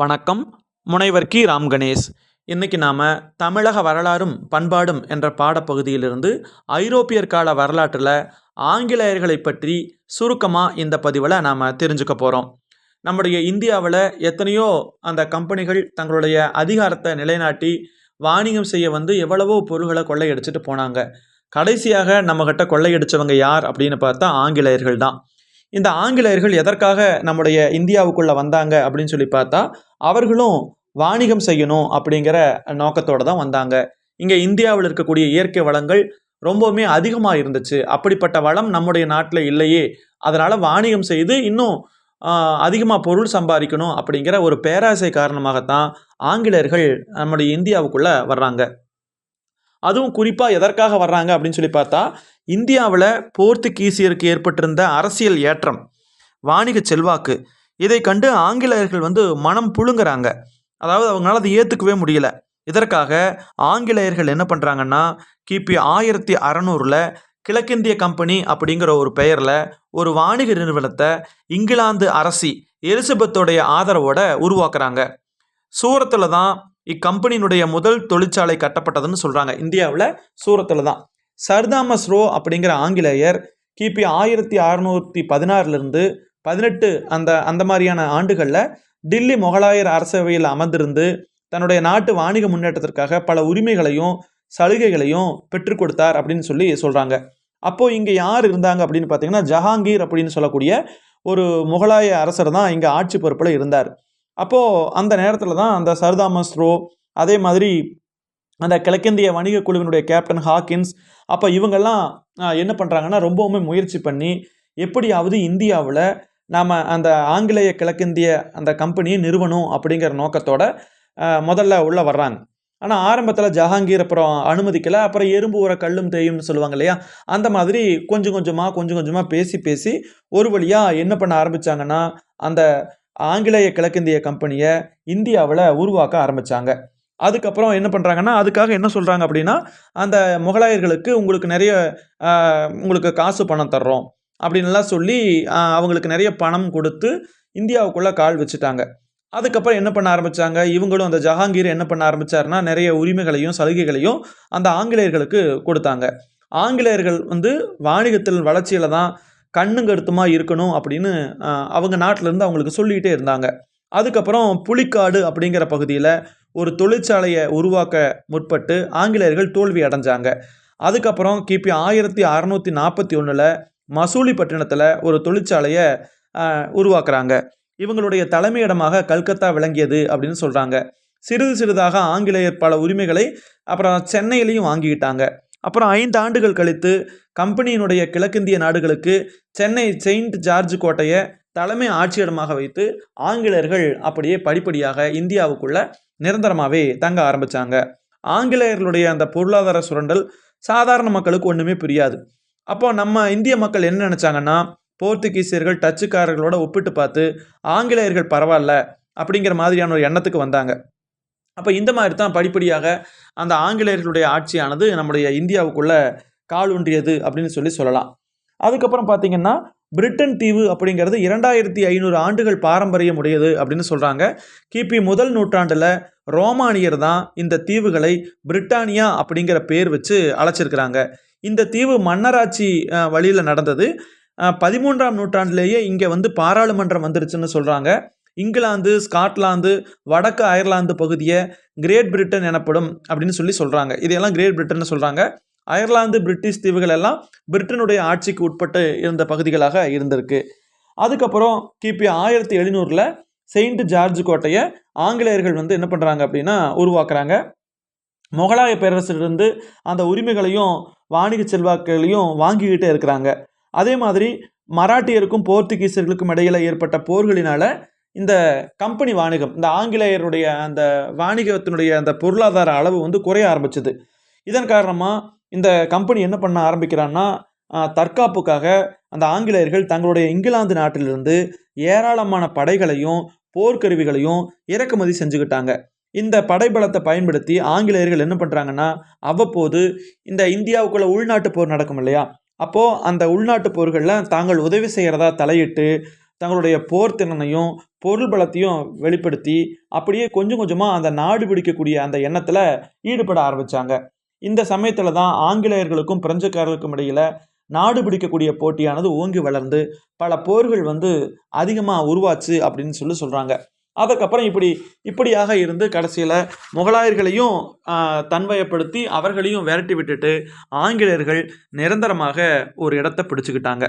வணக்கம். முனைவர் கி. ராம் கணேஷ். இன்றைக்கி நாம் தமிழக வரலாறும் பண்பாடும் என்ற பாடப்பகுதியிலிருந்து ஐரோப்பியர் கால வரலாற்றில் ஆங்கிலேயர்களை பற்றி சுருக்கமாக இந்த பதிவில் நாம் தெரிஞ்சுக்க போகிறோம் நம்முடைய இந்தியாவில் எத்தனையோ அந்த கம்பெனிகள் தங்களுடைய அதிகாரத்தை நிலைநாட்டி வாணிகம் செய்ய வந்து எவ்வளவோ பொருள்களை கொள்ளையடிச்சிட்டு போனாங்க. கடைசியாக நம்மக்கிட்ட கொள்ளையடிச்சவங்க யார் அப்படின்னு பார்த்தா ஆங்கிலேயர்கள் தான். இந்த ஆங்கிலேயர்கள் எதற்காக நம்முடைய இந்தியாவுக்குள்ளே வந்தாங்க அப்படின்னு சொல்லி பார்த்தா அவர்களும் வாணிகம் செய்யணும் அப்படிங்கிற நோக்கத்தோடு தான் வந்தாங்க. இங்கே இந்தியாவில் இருக்கக்கூடிய இயற்கை வளங்கள் ரொம்பவுமே அதிகமாக இருந்துச்சு. அப்படிப்பட்ட வளம் நம்முடைய நாட்டில் இல்லையே. அதனால் வாணிகம் செய்து இன்னும் அதிகமாக பொருள் சம்பாதிக்கணும் அப்படிங்கிற ஒரு பேராசை காரணமாகத்தான் ஆங்கிலேயர்கள் நம்முடைய இந்தியாவுக்குள்ளே வர்றாங்க. அதுவும் குறிப்பாக எதற்காக வர்றாங்க அப்படின்னு சொல்லி பார்த்தா இந்தியாவில் போர்த்துகீசியருக்கு ஏற்பட்டிருந்த அரசியல் ஏற்றம் வாணிக செல்வாக்கு இதை கண்டு ஆங்கிலேயர்கள் வந்து மனம் புழுங்குறாங்க. அதாவது அவங்களால அதை ஏற்றுக்கவே முடியல. இதற்காக ஆங்கிலேயர்கள் என்ன பண்ணுறாங்கன்னா கிபி ஆயிரத்தி அறநூறில் கிழக்கிந்திய கம்பெனி அப்படிங்கிற ஒரு பெயரில் ஒரு வாணிக நிறுவனத்தை இங்கிலாந்து அரசி எலிசபெத்தோடைய ஆதரவோட உருவாக்குறாங்க. சூரத்தில் தான் இக்கம்பெனியினுடைய முதல் தொழிற்சாலை கட்டப்பட்டதுன்னு சொல்கிறாங்க இந்தியாவில் சூரத்தில் தான் சர்தாமஸ் ரோ அப்படிங்கிற ஆங்கிலேயர் கிபி ஆயிரத்தி அறநூற்றி பதினாறுலேருந்து பதினெட்டு அந்த அந்த மாதிரியான ஆண்டுகளில் டில்லி முகலாயர் அரசவையில் அமர்ந்திருந்து தன்னுடைய நாட்டு வாணிக முன்னேற்றத்திற்காக பல உரிமைகளையும் சலுகைகளையும் பெற்றுக் கொடுத்தார் அப்படின்னு சொல்லி சொல்கிறாங்க அப்போது இங்கே யார் இருந்தாங்க அப்படின்னு பார்த்தீங்கன்னா ஜஹாங்கீர் அப்படின்னு சொல்லக்கூடிய ஒரு முகலாய அரசர் தான் இங்கே ஆட்சி பொறுப்பில் இருந்தார். அப்போது அந்த நேரத்தில் தான் அந்த சர்தாமஸ் ரோ அதே மாதிரி அந்த கிழக்கிந்திய வணிக குழுவினுடைய கேப்டன் ஹாக்கின்ஸ் அப்போ இவங்கெல்லாம் என்ன பண்ணுறாங்கன்னா ரொம்பவுமே முயற்சி பண்ணி எப்படியாவது இந்தியாவில் நாம் அந்த ஆங்கிலேய கிழக்கிந்திய அந்த கம்பெனியை நிறுவனம் அப்படிங்கிற நோக்கத்தோட முதல்ல உள்ளே வர்றாங்க. ஆனால் ஆரம்பத்தில் ஜஹாங்கீர் அப்புறம் அனுமதிக்கலை அப்புறம் எறும்பு உர கல்லும் தேயும்னு சொல்லுவாங்க இல்லையா? அந்த மாதிரி கொஞ்சம் கொஞ்சமாக கொஞ்சம் கொஞ்சமாக பேசி பேசி ஒரு வழியாக என்ன பண்ண ஆரம்பித்தாங்கன்னா அந்த ஆங்கிலேய கிழக்கிந்திய கம்பெனியை இந்தியாவில் உருவாக்க ஆரம்பித்தாங்க அதுக்கப்புறம் என்ன பண்ணுறாங்கன்னா அதுக்காக என்ன சொல்கிறாங்க அப்படின்னா அந்த முகலாயர்களுக்கு உங்களுக்கு நிறைய உங்களுக்கு காசு பணம் தர்றோம் அப்படின்லாம் சொல்லி அவங்களுக்கு நிறைய பணம் கொடுத்து இந்தியாவுக்குள்ளே கால் வச்சுட்டாங்க. அதுக்கப்புறம் என்ன பண்ண ஆரம்பித்தாங்க இவங்களும் அந்த ஜஹாங்கீர் என்ன பண்ண ஆரம்பித்தாருன்னா நிறைய உரிமைகளையும் சலுகைகளையும் அந்த ஆங்கிலேயர்களுக்கு கொடுத்தாங்க. ஆங்கிலேயர்கள் வந்து வாணிகத்தில் வளர்ச்சியில் தான் கண்ணும் கருத்துமாக இருக்கணும் அப்படின்னு அவங்க நாட்டிலேருந்து அவங்களுக்கு சொல்லிக்கிட்டே இருந்தாங்க. அதுக்கப்புறம் புலிக்காடு அப்படிங்கிற பகுதியில் ஒரு தொழிற்சாலையை உருவாக்க முற்பட்டு ஆங்கிலேயர்கள் தோல்வி அடைஞ்சாங்க. அதுக்கப்புறம் கிபி ஆயிரத்தி அறநூற்றி நாற்பத்தி ஒன்றில் மசூலிப்பட்டினத்தில் ஒரு தொழிற்சாலையை உருவாக்குறாங்க. இவங்களுடைய தலைமையிடமாக கல்கத்தா விளங்கியது அப்படின்னு சொல்கிறாங்க சிறிது சிறிதாக ஆங்கிலேயர் பல உரிமைகளை அப்புறம் சென்னையிலையும் வாங்கிக்கிட்டாங்க. அப்புறம் ஐந்து ஆண்டுகள் கழித்து கம்பெனியினுடைய கிழக்கிந்திய நாடுகளுக்கு சென்னை செயின்ட் ஜார்ஜ் கோட்டையை தலைமை ஆட்சியிடமாக வைத்து ஆங்கிலேயர்கள் அப்படியே படிப்படியாக இந்தியாவுக்குள்ள நிரந்தரமாகவே தங்க ஆரம்பித்தாங்க ஆங்கிலேயர்களுடைய அந்த பொருளாதார சுரண்டல் சாதாரண மக்களுக்கு ஒன்றுமே புரியாது. அப்போ நம்ம இந்திய மக்கள் என்ன நினச்சாங்கன்னா போர்த்துகீசியர்கள் டச்சுக்காரர்களோட ஒப்பிட்டு பார்த்து ஆங்கிலேயர்கள் பரவாயில்ல அப்படிங்கிற மாதிரியான ஒரு எண்ணத்துக்கு வந்தாங்க. அப்போ இந்த மாதிரி தான் படிப்படியாக அந்த ஆங்கிலேயர்களுடைய ஆட்சியானது நம்முடைய இந்தியாவுக்குள்ளே காலூன்றியது அப்படின்னு சொல்லி சொல்லலாம். அதுக்கப்புறம் பார்த்திங்கன்னா பிரிட்டன் தீவு அப்படிங்கிறது இரண்டாயிரத்தி ஐநூறு ஆண்டுகள் பாரம்பரியம் உடையது அப்படின்னு சொல்கிறாங்க கிபி முதல் நூற்றாண்டில் ரோமானியர் தான் இந்த தீவுகளை பிரிட்டானியா அப்படிங்கிற பேர் வச்சு அழைச்சிருக்கிறாங்க. இந்த தீவு மன்னராட்சி வழியில் நடந்தது. பதிமூன்றாம் நூற்றாண்டிலேயே இங்கே வந்து பாராளுமன்றம் வந்துருச்சுன்னு சொல்கிறாங்க இங்கிலாந்து ஸ்காட்லாந்து வடக்கு அயர்லாந்து பகுதியை கிரேட் பிரிட்டன் எனப்படும் அப்படின்னு சொல்லி சொல்கிறாங்க இதையெல்லாம் கிரேட் பிரிட்டன் சொல்கிறாங்க அயர்லாந்து பிரிட்டிஷ் தீவுகள் எல்லாம் பிரிட்டனுடைய ஆட்சிக்கு உட்பட்டு இருந்த பகுதிகளாக இருந்திருக்கு. அதுக்கப்புறம் கிபி ஆயிரத்தி எழுநூறில் செயின்ட் ஜார்ஜ் கோட்டையை ஆங்கிலேயர்கள் வந்து என்ன பண்ணுறாங்க அப்படின்னா உருவாக்குறாங்க. முகலாய பேரரசிலிருந்து அந்த உரிமைகளையும் வாணிக செல்வாக்குகளையும் வாங்கிக்கிட்டே இருக்கிறாங்க. அதே மாதிரி மராட்டியருக்கும் போர்த்துகீசர்களுக்கும் இடையில் ஏற்பட்ட போர்களினால் இந்த கம்பெனி வாணிகம் இந்த ஆங்கிலேயருடைய அந்த வாணிகத்தினுடைய அந்த பொருளாதார அளவு வந்து குறைய ஆரம்பிச்சது. இதன் காரணமாக இந்த கம்பெனி என்ன பண்ண ஆரம்பிக்கிறான்னா தற்காப்புக்காக அந்த ஆங்கிலேயர்கள் தங்களுடைய இங்கிலாந்து நாட்டிலிருந்து ஏராளமான படைகளையும் போர்க்கருவிகளையும் இறக்குமதி செஞ்சுக்கிட்டாங்க. இந்த படைபலத்தை பயன்படுத்தி ஆங்கிலேயர்கள் என்ன பண்ணுறாங்கன்னா அவ்வப்போது இந்த இந்தியாவுக்குள்ள உள்நாட்டு போர் நடக்கும் இல்லையா? அப்போது அந்த உள்நாட்டு போர்களில் தாங்கள் உதவி செய்கிறதா தலையிட்டு தங்களுடைய போர் திறனையும் பொருள் பலத்தையும் வெளிப்படுத்தி அப்படியே கொஞ்சம் கொஞ்சமாக அந்த நாடு பிடிக்கக்கூடிய அந்த எண்ணத்தில் ஈடுபட ஆரம்பித்தாங்க இந்த சமயத்தில் தான் ஆங்கிலேயர்களுக்கும் பிரெஞ்சுக்காரர்களுக்கும் இடையில் நாடு பிடிக்கக்கூடிய போட்டியானது ஓங்கி வளர்ந்து பல போர்கள் வந்து அதிகமாக உருவாச்சு அப்படின்னு சொல்லி சொல்கிறாங்க அதுக்கப்புறம் இப்படி இப்படியாக இருந்து கடைசியில் முகலாயர்களையும் தன்வயப்படுத்தி அவர்களையும் விரட்டி விட்டுட்டு ஆங்கிலேயர்கள் நிரந்தரமாக ஒரு இடத்த பிடிச்சுக்கிட்டாங்க.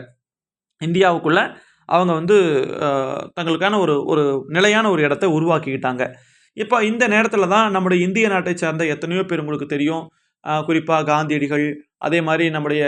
இந்தியாவுக்குள்ள அவங்க வந்து தங்களுக்கான ஒரு ஒரு நிலையான ஒரு இடத்த உருவாக்கிக்கிட்டாங்க. இப்போ இந்த நேரத்தில் தான் நம்முடைய இந்திய நாட்டை சார்ந்த எத்தனையோ பேர் உங்களுக்கு தெரியும். குறிப்பாக காந்தியடிகள் அதே மாதிரி நம்முடைய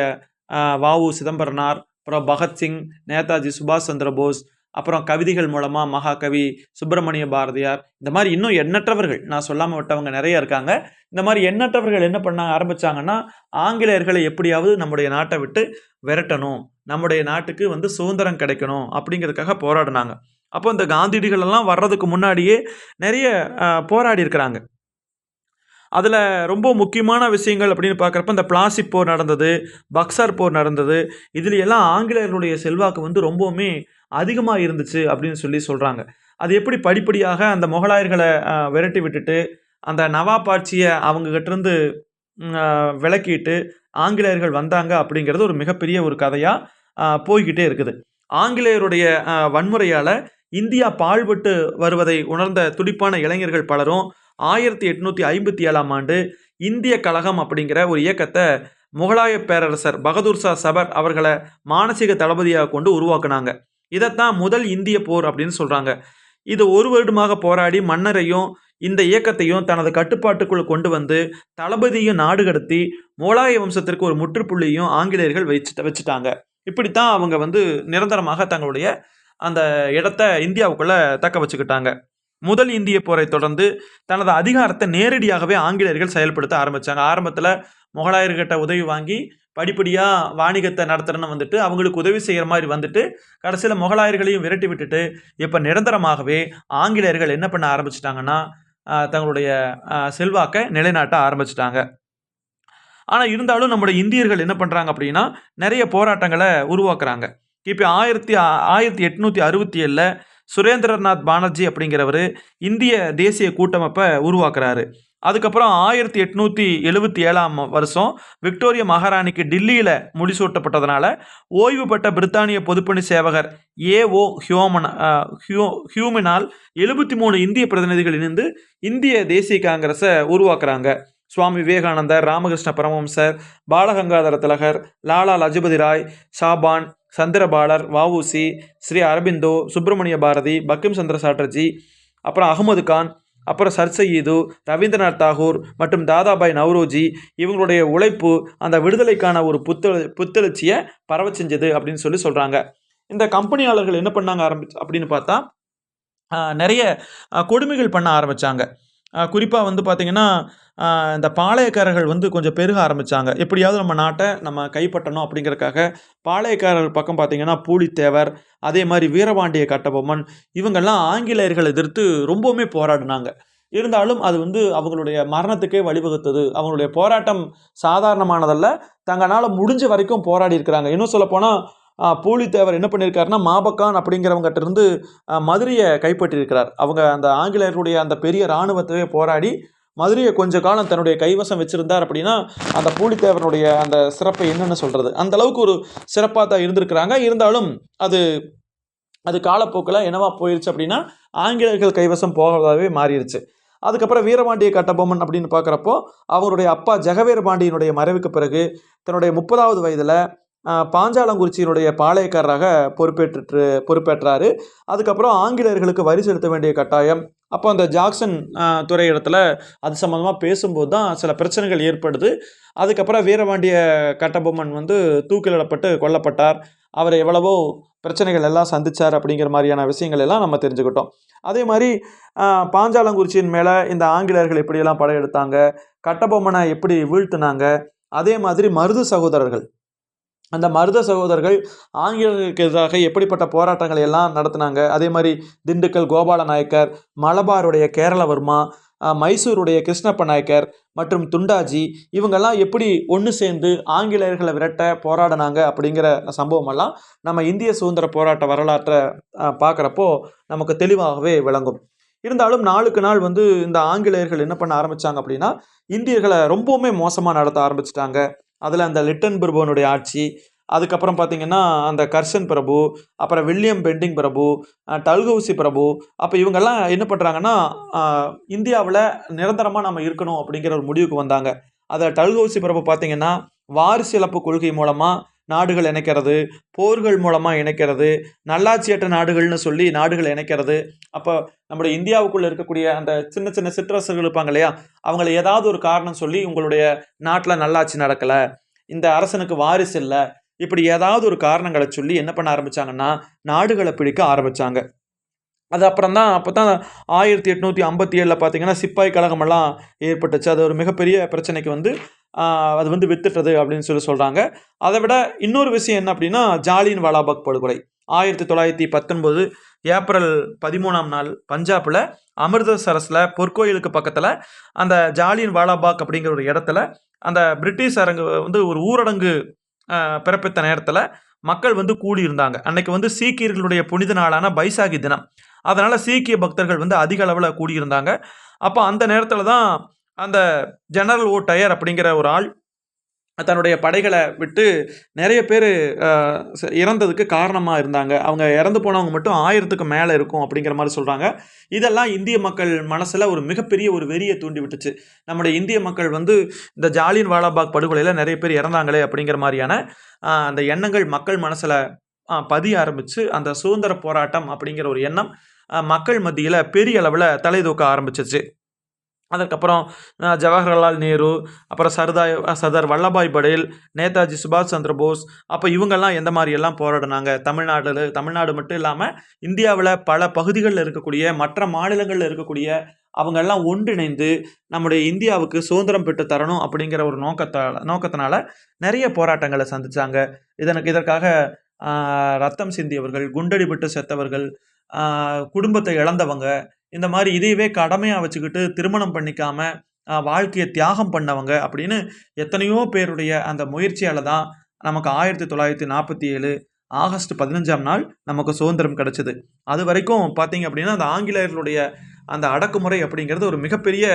வாவு சிதம்பரனார் அப்புறம் பகத்சிங் நேதாஜி சுபாஷ் சந்திர போஸ் அப்புறம் கவிதைகள் மூலமாக மகாகவி சுப்பிரமணிய பாரதியார் இந்த மாதிரி இன்னும் எண்ணற்றவர்கள் நான் சொல்லாமல் விட்டவங்க நிறைய இருக்காங்க. இந்த மாதிரி எண்ணற்றவர்கள் என்ன பண்ண ஆரம்பித்தாங்கன்னா ஆங்கிலேயர்களை எப்படியாவது நம்முடைய நாட்டை விட்டு விரட்டணும். நம்முடைய நாட்டுக்கு வந்து சுதந்திரம் கிடைக்கணும் அப்படிங்கிறதுக்காக போராடினாங்க. அப்போ இந்த காந்தியடிகளெல்லாம் வர்றதுக்கு முன்னாடியே நிறைய போராடி இருக்கிறாங்க. அதில் ரொம்ப முக்கியமான விஷயங்கள் அப்படின்னு பார்க்குறப்ப இந்த பிளாசிப் போர் நடந்தது பக்சர் போர் நடந்தது. இதில் எல்லாம் ஆங்கிலேயர்களுடைய செல்வாக்கு வந்து ரொம்பவுமே அதிகமாக இருந்துச்சு அப்படின்னு சொல்லி சொல்கிறாங்க அது எப்படி படிப்படியாக அந்த முகலாயர்களை விரட்டி விட்டுட்டு அந்த நவாப் ஆட்சியை அவங்ககிட்ட இருந்து விலக்கிட்டு ஆங்கிலேயர்கள் வந்தாங்க அப்படிங்கிறது ஒரு மிகப்பெரிய ஒரு கதையாக போய்கிட்டே இருக்குது. ஆங்கிலேயருடைய வன்முறையால் இந்தியா பாழ்பட்டு வருவதை உணர்ந்த துடிப்பான இளைஞர்கள் பலரும் ஆயிரத்தி எட்நூற்றி ஐம்பத்தி ஏழாம் ஆண்டு இந்திய கழகம் அப்படிங்கிற ஒரு இயக்கத்தை முகலாய பேரரசர் பகதூர் ஷா சபர் அவர்களை மானசீக தளபதியாக கொண்டு உருவாக்குனாங்க. இதைத்தான் முதல் இந்திய போர் அப்படின்னு சொல்கிறாங்க இது ஒரு வருடமாக போராடி மன்னரையும் இந்த இயக்கத்தையும் தனது கட்டுப்பாட்டுக்குள் கொண்டு வந்து தளபதியும் நாடு கடத்தி மோலாய வம்சத்திற்கு ஒரு முற்றுப்புள்ளியும் ஆங்கிலேயர்கள் வச்சுட்டு வச்சுட்டாங்க. இப்படித்தான் அவங்க வந்து நிரந்தரமாக தங்களுடைய அந்த இடத்த இந்தியாவுக்குள்ளே தக்க வச்சுக்கிட்டாங்க. முதல் இந்திய போரை தொடர்ந்து தனது அதிகாரத்தை நேரடியாகவே ஆங்கிலேயர்கள் செயல்படுத்த ஆரம்பித்தாங்க ஆரம்பத்தில் முகலாயர்கிட்ட உதவி வாங்கி படிப்படியாக வாணிகத்தை நடத்துகிறேன்னு வந்துட்டு அவங்களுக்கு உதவி செய்கிற மாதிரி வந்துட்டு கடைசியில் முகலாயர்களையும் விரட்டி விட்டுட்டு இப்போ நிரந்தரமாகவே ஆங்கிலேயர்கள் என்ன பண்ண ஆரம்பிச்சிட்டாங்கன்னா தங்களுடைய செல்வாக்கை நிலைநாட்ட ஆரம்பிச்சிட்டாங்க. ஆனால் இருந்தாலும் நம்முடைய இந்தியர்கள் என்ன பண்ணுறாங்க அப்படின்னா நிறைய போராட்டங்களை உருவாக்குறாங்க. இப்போ ஆயிரத்தி ஆயிரத்தி எட்நூற்றி அறுபத்தி ஏழில் சுரேந்திரநாத் பானர்ஜி அப்படிங்கிறவர் இந்திய தேசிய கூட்டமைப்பை உருவாக்குறாரு. அதுக்கப்புறம் ஆயிரத்தி எட்நூற்றி எழுபத்தி ஏழாம் வருஷம் விக்டோரிய மகாராணிக்கு டில்லியில் முடிசூட்டப்பட்டதுனால ஓய்வு பெற்ற பிரித்தானிய பொதுப்பணி சேவகர் ஏஓ ஹியூமன் ஹியூ ஹியூமினால் எழுபத்தி மூணு இந்திய பிரதிநிதிகள் இணைந்து இந்திய தேசிய காங்கிரஸை உருவாக்குறாங்க. சுவாமி விவேகானந்தர் ராமகிருஷ்ண பரமஹம்சர் பாலகங்காதர திலகர் லாலா லஜபதி ராய் ஷாபான் சந்திரபாலர் வவுசி ஸ்ரீ அரபிந்தோ சுப்பிரமணிய பாரதி பக்கிம் சந்திர சாட்டர்ஜி அப்புறம் அகமது கான் அப்புறம் சர் சயீது ரவீந்திரநாத் தாகூர் மற்றும் தாதாபாய் நவ்ரோஜி இவங்களுடைய உழைப்பு அந்த விடுதலைக்கான ஒரு புத்தெழு புத்தெழுச்சியை பரவ செஞ்சது அப்படின்னு சொல்லி சொல்கிறாங்க இந்த கம்பெனியாளர்கள் என்ன பண்ணாங்க ஆரம்பிச்சு அப்படின்னு பார்த்தா நிறைய கொடுமைகள் பண்ண ஆரம்பித்தாங்க குறிப்பாக வந்து பார்த்திங்கன்னா இந்த பாளையக்காரர்கள் வந்து கொஞ்சம் பெருக ஆரம்பித்தாங்க எப்படியாவது நம்ம நாட்டை நம்ம கைப்பற்றணும் அப்படிங்கிறக்காக பாளையக்காரர் பக்கம் பார்த்திங்கன்னா பூலித்தேவர் அதே மாதிரி வீரபாண்டிய கட்டபொம்மன் இவங்கெல்லாம் ஆங்கிலேயர்களை எதிர்த்து ரொம்பவுமே போராடினாங்க. இருந்தாலும் அது வந்து அவங்களுடைய மரணத்துக்கே வழிவகுத்தது. அவங்களுடைய போராட்டம் சாதாரணமானதல்ல. தங்களால் முடிஞ்ச வரைக்கும் போராடி இருக்கிறாங்க. இன்னும் சொல்லப்போனால் பூலித்தேவர் என்ன பண்ணியிருக்காருன்னா மாபக்கான் அப்படிங்கிறவங்ககிட்ட இருந்து மதுரையை கைப்பற்றியிருக்கிறார். அவங்க அந்த ஆங்கிலேயருடைய அந்த பெரிய இராணுவத்தையே போராடி மதுரையை கொஞ்ச காலம் தன்னுடைய கைவசம் வச்சிருந்தார் அப்படின்னா அந்த பூலித்தேவனுடைய அந்த சிறப்பை என்னென்னு சொல்கிறது அந்த அளவுக்கு ஒரு சிறப்பாக தான் இருந்திருக்கிறாங்க. இருந்தாலும் அது அது காலப்போக்கில் என்னவா போயிருச்சு அப்படின்னா ஆங்கிலேயர்கள் கைவசம் போகிறதாவே மாறிடுச்சு அதுக்கப்புறம் வீரபாண்டிய கட்டபொம்மன் அப்படின்னு பார்க்குறப்போ அவருடைய அப்பா ஜெகவீர பாண்டியனுடைய மறைவுக்கு பிறகு தன்னுடைய முப்பதாவது வயதில் பாஞ்சாலங்குறிச்சியினுடைய பாளையக்காரராக பொறுப்பேற்று பொறுப்பேற்றாரு. அதுக்கப்புறம் ஆங்கிலேயர்களுக்கு வரி செலுத்த வேண்டிய கட்டாயம். அப்போ அந்த ஜாக்சன் துறையிடத்தில் துறை இடத்துல அது சம்மந்தமாக பேசும்போது தான் சில பிரச்சனைகள் ஏற்படுது. அதுக்கப்புறம் வீரபாண்டிய கட்டபொம்மன் வந்து தூக்கிலிடப்பட்டு கொல்லப்பட்டார். அவர் எவ்வளவோ பிரச்சனைகள் எல்லாம் சந்திச்சார் அப்படிங்கிற மாதிரியான விஷயங்கள் எல்லாம் நம்ம தெரிஞ்சுக்கிட்டோம். அதே மாதிரி பாஞ்சாலங்குறிச்சியின் மேலே இந்த ஆங்கிலேயர்கள் எப்படியெல்லாம் படையெடுத்தாங்க. கட்டபொம்மனை எப்படி வீழ்த்தினாங்க? அதே மாதிரி மருது சகோதரர்கள். அந்த மருத சகோதரர்கள் ஆங்கிலேயர்களுக்கு எதிராக எப்படிப்பட்ட போராட்டங்களை எல்லாம் நடத்தினாங்க? அதே மாதிரி திண்டுக்கல் கோபால நாயக்கர் மலபாருடைய கேரளவர்மா மைசூருடைய கிருஷ்ணப்ப நாயக்கர் மற்றும் துண்டாஜி இவங்கெல்லாம் எப்படி ஒன்று சேர்ந்து ஆங்கிலேயர்களை விரட்ட போராடினாங்க அப்படிங்கிற சம்பவமெல்லாம் நம்ம இந்திய சுதந்திர போராட்ட வரலாற்றை பார்க்குறப்போ நமக்கு தெளிவாகவே விளங்கும். இருந்தாலும் நாளுக்கு நாள் வந்து இந்த ஆங்கிலேயர்கள் என்ன பண்ண ஆரம்பிச்சாங்க அப்படின்னா இந்தியர்களை ரொம்பவுமே மோசமாக நடத்த ஆரம்பிச்சிட்டாங்க. அதில் அந்த லிட்டன் பிரபுவனுடைய ஆட்சி அதுக்கப்புறம் பார்த்தீங்கன்னா அந்த கர்ஷன் பிரபு அப்புறம் வில்லியம் பெண்டிங் பிரபு டல்கவுசி பிரபு அப்போ இவங்கெல்லாம் என்ன பண்ணுறாங்கன்னா இந்தியாவில் நிரந்தரமாக நம்ம இருக்கணும் அப்படிங்கிற ஒரு முடிவுக்கு வந்தாங்க. அதை டல்கவுசி பிரபு பார்த்தீங்கன்னா இழப்பு கொள்கை மூலமாக நாடுகள் இணைக்கிறது போர்கள் மூலமாக இணைக்கிறது நல்லாட்சியற்ற நாடுகள்னு சொல்லி நாடுகள் இணைக்கிறது. அப்போ நம்முடைய இந்தியாவுக்குள்ளே இருக்கக்கூடிய அந்த சின்ன சின்ன சிற்றரசர்கள் இருப்பாங்க இல்லையா? அவங்கள ஏதாவது ஒரு காரணம் சொல்லி உங்களுடைய நாட்டில் நல்லாட்சி நடக்கலை இந்த அரசனுக்கு வாரிசு இல்லை இப்படி ஏதாவது ஒரு காரணங்களை சொல்லி என்ன பண்ண ஆரம்பிச்சாங்கன்னா நாடுகளை பிடிக்க ஆரம்பித்தாங்க அது அப்புறம் தான் அப்போ தான் ஆயிரத்தி எட்நூற்றி ஐம்பத்தி ஏழில் பார்த்தீங்கன்னா சிப்பாய் கழகமெல்லாம் ஏற்பட்டுச்சு. அது ஒரு மிகப்பெரிய பிரச்சனைக்கு வந்து அது வந்து வித்துட்டது அப்படின்னு சொல்லி சொல்கிறாங்க அதை விட இன்னொரு விஷயம் என்ன அப்படின்னா ஜாலியின் வாலாபாக் படுகொலை. ஆயிரத்தி தொள்ளாயிரத்தி பத்தொன்பது ஏப்ரல் பதிமூணாம் நாள் பஞ்சாபில் அமிர்தசரஸில் பொற்கோயிலுக்கு பக்கத்தில் அந்த ஜாலியின் வாலாபாக் அப்படிங்கிற ஒரு இடத்துல அந்த பிரிட்டிஷ் அரங்கு வந்து ஒரு ஊரடங்கு பிறப்பித்த நேரத்தில் மக்கள் வந்து கூடியிருந்தாங்க. அன்னைக்கு வந்து சீக்கியர்களுடைய புனித நாளான பைசாகி தினம். அதனால் சீக்கிய பக்தர்கள் வந்து அதிக அளவில் கூடியிருந்தாங்க. அப்போ அந்த நேரத்தில் தான் அந்த ஜெனரல் ஓ டயர் அப்படிங்கிற ஒரு ஆள் தன்னுடைய படைகளை விட்டு நிறைய பேர் இறந்ததுக்கு காரணமாக இருந்தாங்க. அவங்க இறந்து போனவங்க மட்டும் ஆயிரத்துக்கு மேலே இருக்கும் அப்படிங்கிற மாதிரி சொல்கிறாங்க இதெல்லாம் இந்திய மக்கள் மனசில் ஒரு மிகப்பெரிய ஒரு வெறியை தூண்டி விட்டுச்சு. நம்முடைய இந்திய மக்கள் வந்து இந்த ஜாலியன் வாலாபாக் படுகொலையில் நிறைய பேர் இறந்தாங்களே அப்படிங்கிற மாதிரியான அந்த எண்ணங்கள் மக்கள் மனசில் பதிய ஆரம்பித்து அந்த சுதந்திர போராட்டம் அப்படிங்கிற ஒரு எண்ணம் மக்கள் மத்தியில் பெரிய அளவில் தலை தூக்க ஆரம்பிச்சிச்சு. அதுக்கப்புறம் ஜவஹர்லால் நேரு அப்புறம் சர்தாய் சர்தார் வல்லபாய் படேல் நேதாஜி சுபாஷ் சந்திர போஸ் அப்போ இவங்கெல்லாம் எந்த மாதிரி எல்லாம் போராடினாங்க? தமிழ்நாட்டில் தமிழ்நாடு மட்டும் இல்லாமல் இந்தியாவில் பல பகுதிகளில் இருக்கக்கூடிய மற்ற மாநிலங்களில் இருக்கக்கூடிய அவங்கெல்லாம் ஒன்றிணைந்து நம்முடைய இந்தியாவுக்கு சுதந்திரம் பெற்று தரணும் அப்படிங்கிற ஒரு நோக்கத்தால் நோக்கத்தினால நிறைய போராட்டங்களை சந்திச்சாங்க. இதனுக்கு இதற்காக ரத்தம் சிந்தியவர்கள் குண்டடிபட்டு செத்தவர்கள் குடும்பத்தை இழந்தவங்க இந்த மாதிரி இதையவே கடமையாக வச்சுக்கிட்டு திருமணம் பண்ணிக்காம வாழ்க்கையை தியாகம் பண்ணவங்க அப்படின்னு எத்தனையோ பேருடைய அந்த முயற்சியால் தான் நமக்கு ஆயிரத்தி தொள்ளாயிரத்தி நாற்பத்தி ஏழு ஆகஸ்ட் பதினஞ்சாம் நாள் நமக்கு சுதந்திரம் கிடச்சிது. அது வரைக்கும் பார்த்தீங்க அப்படின்னா அந்த ஆங்கிலேயர்களுடைய அந்த அடக்குமுறை அப்படிங்கிறது ஒரு மிகப்பெரிய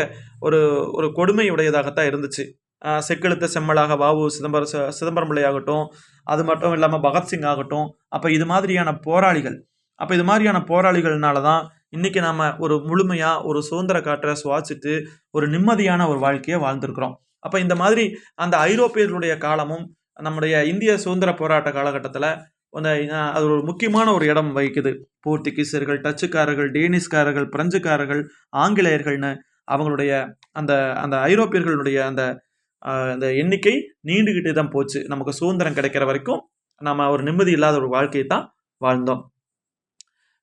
ஒரு ஒரு கொடுமையுடையதாகத்தான் இருந்துச்சு. செக்கெழுத்த செம்மலாக வாவு சிதம்பரம் சிதம்பரம் பிள்ளையாகட்டும் அது மட்டும் இல்லாமல் பகத்சிங் ஆகட்டும் அப்போ இது மாதிரியான போராளிகள் அப்போ இது மாதிரியான போராளிகள்னால தான் இன்றைக்கி நாம் ஒரு முழுமையாக ஒரு சுதந்திர காற்றை சுவாசித்து ஒரு நிம்மதியான ஒரு வாழ்க்கையை வாழ்ந்திருக்கிறோம். அப்போ இந்த மாதிரி அந்த ஐரோப்பியர்களுடைய காலமும் நம்முடைய இந்திய சுதந்திர போராட்ட காலகட்டத்தில் அந்த அது ஒரு முக்கியமான ஒரு இடம் வகிக்குது. போர்த்துகீசர்கள் டச்சுக்காரர்கள் டேனிஷ்காரர்கள் பிரெஞ்சுக்காரர்கள் ஆங்கிலேயர்கள்னு அவங்களுடைய அந்த அந்த ஐரோப்பியர்களுடைய அந்த அந்த எண்ணிக்கை நீண்டுக்கிட்டே தான் போச்சு. நமக்கு சுதந்திரம் கிடைக்கிற வரைக்கும் நம்ம ஒரு நிம்மதி இல்லாத ஒரு வாழ்க்கையை தான் வாழ்ந்தோம்.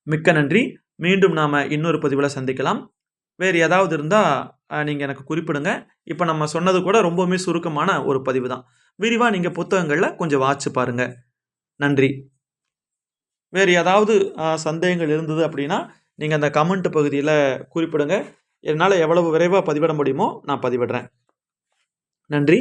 மிக்க நன்றி. மீண்டும் நாம் இன்னொரு பதிவில் சந்திக்கலாம். வேறு ஏதாவது இருந்தால் நீங்கள் எனக்கு குறிப்பிடுங்க. இப்போ நம்ம சொன்னது கூட ரொம்பவுமே சுருக்கமான ஒரு பதிவு தான். விரிவாக நீங்கள் புத்தகங்களில் கொஞ்சம் வாட்சி பாருங்கள் நன்றி. வேறு ஏதாவது சந்தேகங்கள் இருந்தது அப்படின்னா நீங்கள் அந்த கமெண்ட் பகுதியில் குறிப்பிடுங்க. என்னால் எவ்வளவு விரைவாக பதிவிட முடியுமோ நான் பதிவிடுறேன். நன்றி.